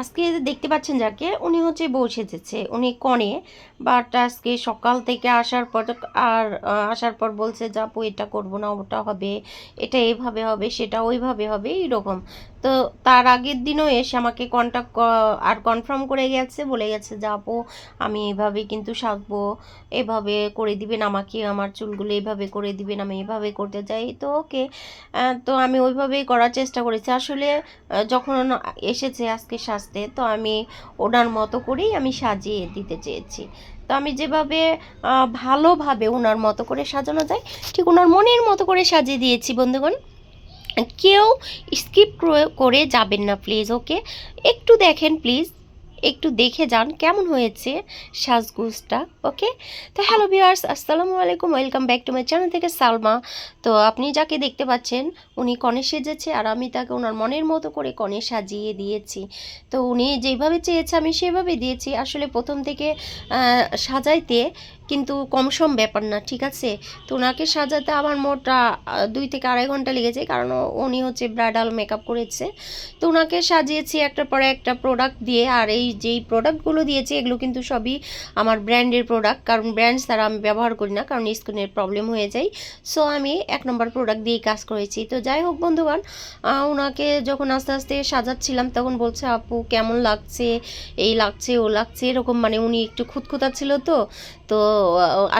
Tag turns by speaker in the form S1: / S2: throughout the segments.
S1: আজকে দেখতে পাচ্ছেন যাকে, উনি হচ্ছে বউ সেজেছে, উনি কনে বাট আজকে সকাল থেকে আসার পর আর আসার পর বলছে যাব এটা করব না, ওটা হবে, এটা এভাবে হবে, সেটা ওইভাবে হবে, এইরকম। তো তার আগের দিনও এসে আমাকে কন্ট্যাক্ট আর কনফার্ম করে গেছে, বলে গেছে, যে আপু, আমি এভাবে কিন্তু সাজবো, এভাবে করে দিবেন আমাকে, আমার চুলগুলো এভাবে করে দিবেন, আমি এভাবে করতে চাই। তো ওকে তো আমি ওইভাবেই করার চেষ্টা করেছি। আসলে যখন এসেছে আজকে সাজতে, তো আমি ওনার মতো করেই আমি সাজিয়ে দিতে চেয়েছি। তো আমি যেভাবে ভালোভাবে ওনার মতো করে সাজানো যায়, ঠিক ওনার মনের মতো করে সাজিয়ে দিয়েছি, বন্ধুগণ। কেউ স্কিপ করে যাবেন না প্লিজ ওকে একটু দেখেন প্লিজ একটু দেখে যান কেমন হয়েছে সাজগুজটা ওকে তো হ্যালো ভিউয়ার্স আসসালামু আলাইকুম welcome back to my channel থেকে সালমা। তো আপনি যাকে দেখতে পাচ্ছেন, উনি কনে সেজেছে আর আমি তাকে ওনার মনের মতো করে কনে সাজিয়ে দিয়েছি। তো উনি যেভাবে চেয়েছে, আমি সেভাবে দিয়েছি। আসলে প্রথম থেকে সাজাইতে কিন্তু কম সম ব্যাপার না, ঠিক আছে? তো ওনাকে সাজাতে আমার মোট দুই থেকে আড়াই ঘণ্টা লেগেছে, কারণ উনি হচ্ছে ব্রাইডাল মেকআপ করেছে। তো ওনাকে সাজিয়েছি একটার পরে একটা প্রোডাক্ট দিয়ে, আর এই যেই প্রোডাক্টগুলো দিয়েছি, এগুলো কিন্তু সবই আমার ব্র্যান্ডের প্রোডাক্ট কারণ ব্র্যান্ড ছাড়া আমি ব্যবহার করি না, কারণ স্কিনের প্রবলেম হয়ে যায়। সো আমি এক নম্বর প্রোডাক্ট দিয়েই কাজ করেছি। তো যাই হোক বন্ধুগণ ওনাকে যখন আস্তে আস্তে সাজাচ্ছিলাম, তখন বলছে, আপু, কেমন লাগছে? এই লাগছে, ও লাগছে, এরকম মানে উনি একটু খুঁতখুঁতা ছিল তো। তো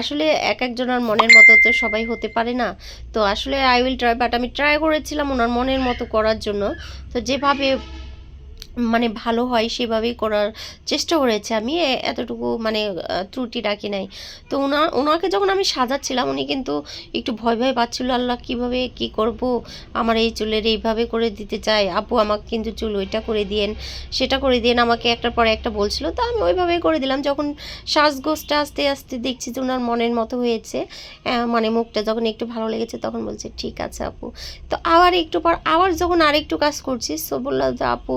S1: আসলে এক একজনের মনের মতো তো সবাই হতে পারে না। তো আসলে আই উইল ট্রাই বাট আমি ট্রাই করেছিলাম ওনার মনের মতো করার জন্য। তো যেভাবে মানে ভালো হয় সেভাবেই করার চেষ্টা করেছি আমি এতটুকু মানে ত্রুটি রাখি নাই। তো ওনা ওনাকে যখন আমি সাজাচ্ছিলাম, উনি কিন্তু একটু ভয় ভয় পাচ্ছিল, আল্লাহ, কীভাবে কি করব? আমার এই চুলের এইভাবে করে দিতে চাই। আপু, আমাকে কিন্তু চুল ওইটা করে দিয়েন, সেটা করে দিয়েন। আমাকে একটার পরে একটা বলছিল, তো আমি ওইভাবে করে দিলাম। যখন শ্বাসগোসটা আস্তে আস্তে দেখছি যে ওনার মনের মতো হয়েছে মানে মুখটা যখন একটু ভালো লেগেছে, তখন বলছে, ঠিক আছে আপু। তো আবার একটু পর, আবার যখন আরেকটু কাজ করছি, সো বললাম যে, আপু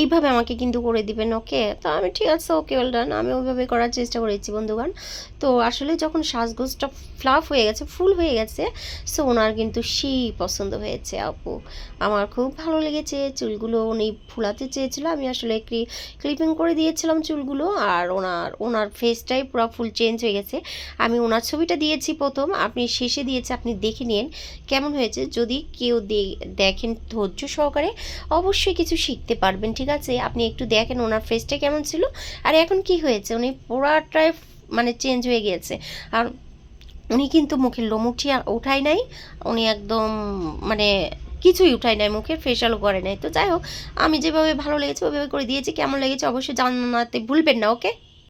S1: এইভাবে আমাকে কিন্তু করে দিবেন ওকে তো আমি ঠিক আছে ওকে ওয়েল ডান আমি ওইভাবে করার চেষ্টা করেছি, বন্ধুগণ। তো আসলে যখন সাজগোজটা ফ্লাফ হয়ে গেছে ফুল হয়ে গেছে সো ওনার কিন্তু সেই পছন্দ হয়েছে, আপু। আমার খুব ভালো লেগেছে, চুলগুলো উনি ফুলাতে চেয়েছিল, আমি আসলে একটি ক্লিপিং করে দিয়েছিলাম চুলগুলো, আর ওনার ওনার ফেসটাই পুরো ফুল চেঞ্জ হয়ে গেছে। আমি ওনার ছবিটা দিয়েছি প্রথম, আপনি শেষে দিয়েছে, আপনি দেখে নিন কেমন হয়েছে। যদি কেউ দেখেন ধৈর্য সহকারে, অবশ্যই কিছু শিখতে পারবেন, ঠিক আছে? আপনি একটু দেখেন ওনার ফেসটা কেমন ছিল। আর এখন কি হয়েছে? উনি পুরাটাই মানে চেঞ্জ হয়ে গিয়েছে। আর উনি কিন্তু মুখের লোম উঠিয়ে, উঠায় নাই। উনি একদম মানে কিছুই উঠায় নাই, মুখের ফেশিয়ালও করে নাই। তো যাই হোক, আমি যেভাবে ভালো লেগেছে, ওইভাবে করে দিয়েছি। কেমন লেগেছে অবশ্যই জানাতে ভুলবেন না ওকে